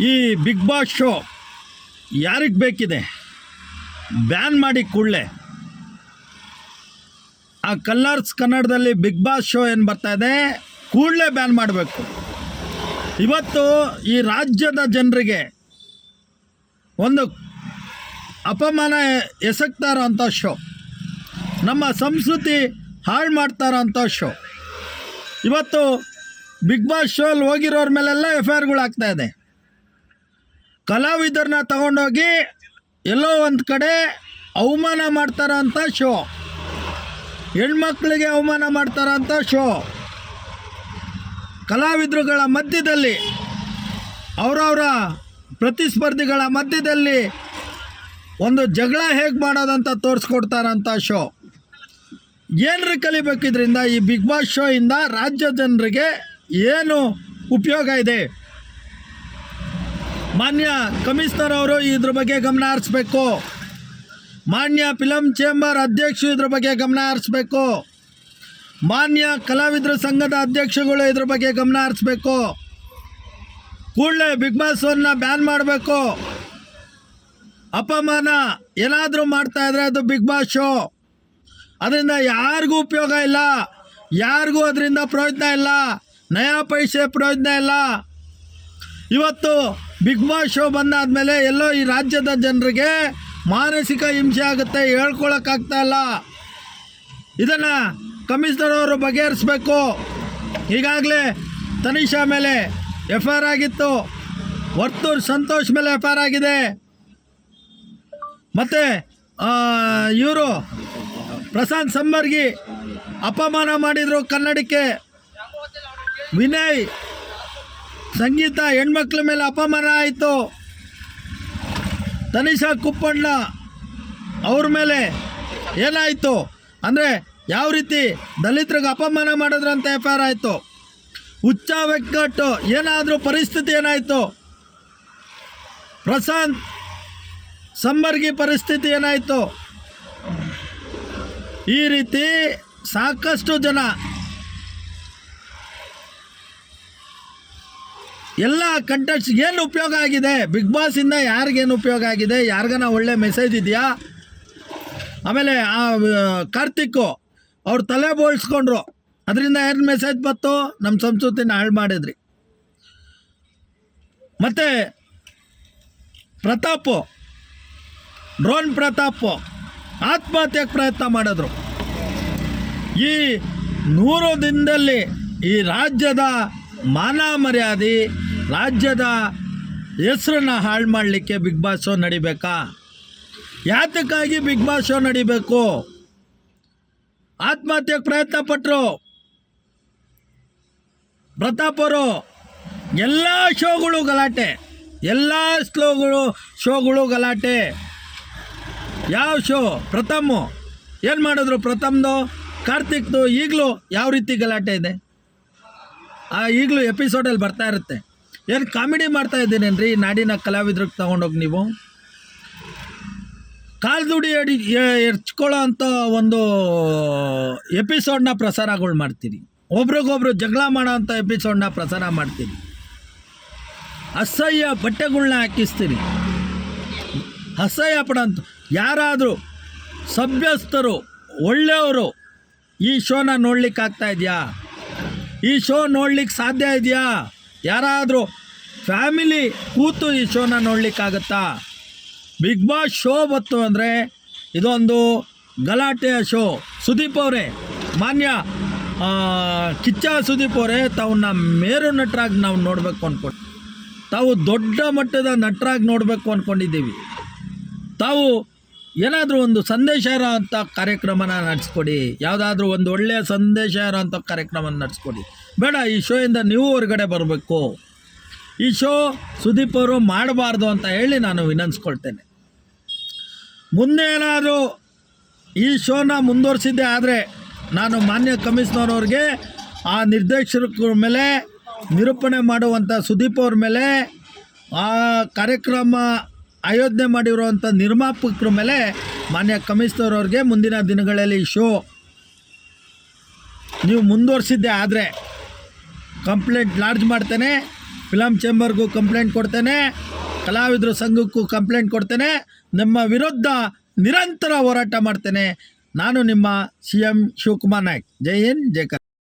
ಈ big Boss show ಯಾರಿಗೆ ಬೇಕಿದೆ? ಬ್ಯಾನ್ ಮಾಡಿ ಕೂಡಲೇ. ಆ ಕಲ್ಲರ್ಸ್ ಕನ್ನಡದಲ್ಲಿ ಬಿಗ್ ಬಾಸ್ ಶೋ ಏನು ಬರ್ತಾ ಇದೆ? ಕೂಡಲೇ ಬ್ಯಾನ್ ಮಾಡಬೇಕು. ಇವತ್ತು ಈ ರಾಜ್ಯದ ಜನರಿಗೆ ಒಂದು ಅಪಮಾನ ಎಸಗ್ತಾ ಇರೋಂಥ ಶೋ ನಮ್ಮ ಸಂಸ್ಕೃತಿ ಹಾಳು ಮಾಡ್ತಾ ಇರೋಂಥ ಶೋ ಇವತ್ತು ಬಿಗ್ ಬಾಸ್ ಶೋ ಅಲ್ಲಿ ಹೋಗಿರೋರ ಮೇಲೆಲ್ಲ ಎಫ್ ಐ ಆರ್ಗಳು ಆಗ್ತಾ ಇದೆ. ಕಲಾವಿದರನ್ನ ತಗೊಂಡೋಗಿ ಎಲ್ಲೋ ಒಂದು ಕಡೆ ಅವಮಾನ ಮಾಡ್ತಾರಂಥ ಶೋ. ಹೆಣ್ಮಕ್ಳಿಗೆ ಅವಮಾನ ಮಾಡ್ತಾರಂಥ ಶೋ. ಕಲಾವಿದರುಗಳ ಮಧ್ಯದಲ್ಲಿ, ಅವರವರ ಪ್ರತಿಸ್ಪರ್ಧಿಗಳ ಮಧ್ಯದಲ್ಲಿ ಒಂದು ಜಗಳ ಹೇಗೆ ಮಾಡೋದಂತ ತೋರಿಸ್ಕೊಡ್ತಾರಂತ ಶೋ. ಏನರ ಕಲಿಬೇಕಿದ್ರಿಂದ ಈ ಬಿಗ್ ಬಾಸ್ ಶೋಯಿಂದ ರಾಜ್ಯ ಜನರಿಗೆ ಏನು ಉಪಯೋಗ ಇದೆ? ಮಾನ್ಯ ಕಮಿಷನರ್ ಅವರು ಇದ್ರ ಬಗ್ಗೆ ಗಮನ ಹರಿಸ್ಬೇಕು. ಮಾನ್ಯ ಫಿಲಂ ಚೇಂಬರ್ ಅಧ್ಯಕ್ಷರು ಇದ್ರ ಬಗ್ಗೆ ಗಮನ ಹರಿಸ್ಬೇಕು. ಮಾನ್ಯ ಕಲಾವಿದರ ಸಂಘದ ಅಧ್ಯಕ್ಷಗಳು ಇದ್ರ ಬಗ್ಗೆ ಗಮನ ಹರಿಸ್ಬೇಕು. ಕೂಡಲೇ ಬಿಗ್ ಬಾಸ್ವನ್ನು ಬ್ಯಾನ್ ಮಾಡಬೇಕು. ಅಪಮಾನ ಏನಾದರೂ ಮಾಡ್ತಾ ಇದ್ರೆ ಅದು ಬಿಗ್ ಬಾಸ್ ಶೋ. ಅದರಿಂದ ಯಾರಿಗೂ ಉಪಯೋಗ ಇಲ್ಲ. ಯಾರಿಗೂ ಅದರಿಂದ ಪ್ರಯೋಜನ ಇಲ್ಲ. ನಯಾ ಪೈಸೆ ಪ್ರಯೋಜನ ಇಲ್ಲ. ಇವತ್ತು ಬಿಗ್ ಬಾಸ್ ಶೋ ಬಂದಾದಮೇಲೆ ಎಲ್ಲೋ ಈ ರಾಜ್ಯದ ಜನರಿಗೆ ಮಾನಸಿಕ ಹಿಂಸೆ ಆಗುತ್ತೆ, ಹೇಳ್ಕೊಳಕ್ಕಾಗ್ತಾ ಇಲ್ಲ. ಇದನ್ನು ಕಮಿಷನರ್ ಅವರು ಬಗೆಹರಿಸ್ಬೇಕು. ಈಗಾಗಲೇ ತನಿಷಾ ಮೇಲೆ ಎಫ್ ಆರ್ ಆಗಿತ್ತು. ವರ್ತೂರ್ ಸಂತೋಷ್ ಮೇಲೆ ಎಫ್ ಐ ಆರ್ ಆಗಿದೆ. ಮತ್ತು ಇವರು ಪ್ರಶಾಂತ್ ಸಂಬರ್ಗಿ ಅಪಮಾನ ಮಾಡಿದರು ಕನ್ನಡಕ್ಕೆ. ವಿನಯ್ ಸಂಗೀತ ಹೆಣ್ಮಕ್ಳ ಮೇಲೆ ಅಪಮಾನ ಆಯಿತು. ತನಿಷಾ ಕುಪ್ಪಣ್ಣ ಅವ್ರ ಮೇಲೆ ಏನಾಯಿತು? ಅಂದರೆ ಯಾವ ರೀತಿ ದಲಿತರಿಗೆ ಅಪಮಾನ ಮಾಡಿದ್ರಂತ ಎಫ್ ಐ ಆರ್ ಆಯಿತು. ಹುಚ್ಚ ವೆಕ್ಕಟ್ಟು, ಏನಾದರೂ ಪರಿಸ್ಥಿತಿ ಏನಾಯಿತು? ಪ್ರಶಾಂತ್ ಸಂಬರ್ಗಿ ಪರಿಸ್ಥಿತಿ ಏನಾಯಿತು? ಈ ರೀತಿ ಸಾಕಷ್ಟು ಜನ ಎಲ್ಲ ಕಂಟೆಂಟ್ಸ್ ಏನು ಉಪಯೋಗ ಆಗಿದೆ? ಬಿಗ್ ಬಾಸಿಂದ ಯಾರಿಗೇನು ಉಪಯೋಗ ಆಗಿದೆ? ಯಾರಿಗಾನ ಒಳ್ಳೆ ಮೆಸೇಜ್ ಇದೆಯಾ? ಆಮೇಲೆ ಆ ಕಾರ್ತಿಕ್ಕು, ಅವ್ರು ತಲೆ ಬೋಳ್ಸ್ಕೊಂಡ್ರು. ಅದರಿಂದ ಏನು ಮೆಸೇಜ್ ಬಂತು? ನಮ್ಮ ಸಂಸ್ಕೃತಿನ ಹಾಳು ಮಾಡಿದ್ರಿ. ಮತ್ತು, ಪ್ರತಾಪು, ಡ್ರೋನ್ ಪ್ರತಾಪು, ಆತ್ಮಹತ್ಯೆಗೆ ಪ್ರಯತ್ನ ಮಾಡಿದ್ರು. ಈ ನೂರು ದಿನದಲ್ಲಿ ಈ ರಾಜ್ಯದ ಮಾನ ಮರ್ಯಾದೆ ರಾಜ್ಯದ ಹೆಸರನ್ನ ಹಾಳು ಮಾಡಲಿಕ್ಕೆ ಬಿಗ್ ಬಾಸ್ ಶೋ ನಡಿಬೇಕಾ? ಯಾತಕ್ಕಾಗಿ ಬಿಗ್ ಬಾಸ್ ಶೋ ನಡಿಬೇಕು? ಆತ್ಮಹತ್ಯೆಗೆ ಪ್ರಯತ್ನ ಪಟ್ಟರು ಪ್ರತಾಪ್ ಅವರು, ಎಲ್ಲ ಶೋಗಳು ಗಲಾಟೆ. ಎಲ್ಲ ಸ್ಲೋಗಳು, ಶೋಗಳು ಗಲಾಟೆ. ಯಾವ ಶೋ? ಪ್ರಥಮು. ಏನು ಮಾಡಿದ್ರು ಪ್ರಥಮ್ದು? ಕಾರ್ತಿಕ್ದು ಈಗಲೂ ಯಾವ ರೀತಿ ಗಲಾಟೆ ಇದೆ? ಆ ಈಗಲೂ ಎಪಿಸೋಡಲ್ಲಿ ಬರ್ತಾ ಇರುತ್ತೆ. ಏನು ಕಾಮಿಡಿ ಮಾಡ್ತಾ ಇದ್ದೀನೇನ್ರಿ ನಾಡಿನ ಕಲಾವಿದ್ರಿಗೆ ತಗೊಂಡೋಗಿ ನೀವು? ಕಾಲ್ದುಡಿ ಅಡಿ ಎರ್ಚ್ಕೊಳ್ಳೋ ಅಂಥ ಒಂದು ಎಪಿಸೋಡ್ನ ಪ್ರಸಾರಗಳು ಮಾಡ್ತೀರಿ. ಒಬ್ರಿಗೊಬ್ರು ಜಗಳ ಮಾಡೋ ಅಂಥ ಎಪಿಸೋಡ್ನ ಪ್ರಸಾರ ಮಾಡ್ತೀರಿ. ಅಸಹ್ಯ ಬಟ್ಟೆಗಳ್ನ ಹಾಕಿಸ್ತೀರಿ. ಅಸಹ್ಯ ಪಡೋಂಥ ಯಾರಾದರೂ ಸಭ್ಯಸ್ಥರು, ಒಳ್ಳೆಯವರು ಈ ಶೋನ ನೋಡ್ಲಿಕ್ಕೆ ಆಗ್ತಾ ಇದೆಯಾ? ಈ ಶೋ ನೋಡ್ಲಿಕ್ಕೆ ಸಾಧ್ಯ ಇದೆಯಾ? ಯಾರಾದರೂ ಫ್ಯಾಮಿಲಿ ಕೂತು ಈ ಶೋನ ನೋಡಲಿಕ್ಕಾಗತ್ತಾ? ಬಿಗ್ ಬಾಸ್ ಶೋ ಬತ್ತು ಅಂದರೆ ಇದೊಂದು ಗಲಾಟೆಯ ಶೋ. ಸುದೀಪ್ ಅವರೇ, ಮಾನ್ಯ ಕಿಚ್ಚ ಸುದೀಪ್ ಅವರೇ, ತಾವನ್ನ ಮೇರು ನಟರಾಗಿ ನಾವು ನೋಡಬೇಕು ಅಂದ್ಕೊಂಡು ತಾವು ದೊಡ್ಡ ಮಟ್ಟದ ನಟರಾಗಿ ನೋಡಬೇಕು ಅಂದ್ಕೊಂಡಿದ್ದೀವಿ ತಾವು ಏನಾದರೂ ಒಂದು ಸಂದೇಶ ಇರೋ ಅಂಥ ಕಾರ್ಯಕ್ರಮನ ನಡೆಸ್ಕೊಡಿ. ಯಾವುದಾದ್ರೂ ಒಂದು ಒಳ್ಳೆಯ ಸಂದೇಶ ಇರೋ ಅಂಥ ಕಾರ್ಯಕ್ರಮನ ನಡೆಸ್ಕೊಡಿ. ಬೇಡ, ಈ ಶೋಯಿಂದ ನೀವು ಹೊರಗಡೆ ಬರಬೇಕು. ಈ ಶೋ ಸುದೀಪ್ ಅವರು ಮಾಡಬಾರ್ದು ಅಂತ ಹೇಳಿ ನಾನು ವಿನಂತಿಸ್ಕೊಳ್ತೇನೆ ಮುಂದೆ ಏನಾದರೂ ಈ ಶೋನ ಮುಂದುವರಿಸಿದ್ದೆ ಆದರೆ ನಾನು ಮಾನ್ಯ ಕಮಿಷನರ್ ಅವ್ರಿಗೆ ಆ ನಿರ್ದೇಶಕರ ಮೇಲೆ ನಿರೂಪಣೆ ಮಾಡುವಂಥ ಸುದೀಪ್ ಅವ್ರ ಮೇಲೆ ಆ ಕಾರ್ಯಕ್ರಮ ಆಯೋಜನೆ ಮಾಡಿರುವಂಥ ನಿರ್ಮಾಪಕರ ಮೇಲೆ ಮಾನ್ಯ ಕಮಿಷನರ್ ಅವ್ರಿಗೆ ಮುಂದಿನ ದಿನಗಳಲ್ಲಿ ಶೋ. ನೀವು ಮುಂದುವರಿಸಿದ್ದೆ ಆದರೆ ಕಂಪ್ಲೇಂಟ್ ಲಾಡ್ಜ್ ಮಾಡ್ತೇನೆ ಫಿಲಮ್ ಚೇಂಬರ್ಗೂ ಕಂಪ್ಲೇಂಟ್ ಕೊಡ್ತೇನೆ, ಕಲಾವಿದರ ಸಂಘಕ್ಕೂ ಕಂಪ್ಲೇಂಟ್ ಕೊಡ್ತೇನೆ, ನಿಮ್ಮ ವಿರುದ್ಧ ನಿರಂತರ ಹೋರಾಟ ಮಾಡ್ತೇನೆ. ನಾನು ನಿಮ್ಮ ಸಿ ಎಂ ಶಿವಕುಮಾರ್ ನಾಯ್ಕ್. ಜೈ ಹಿಂದ್, ಜೈ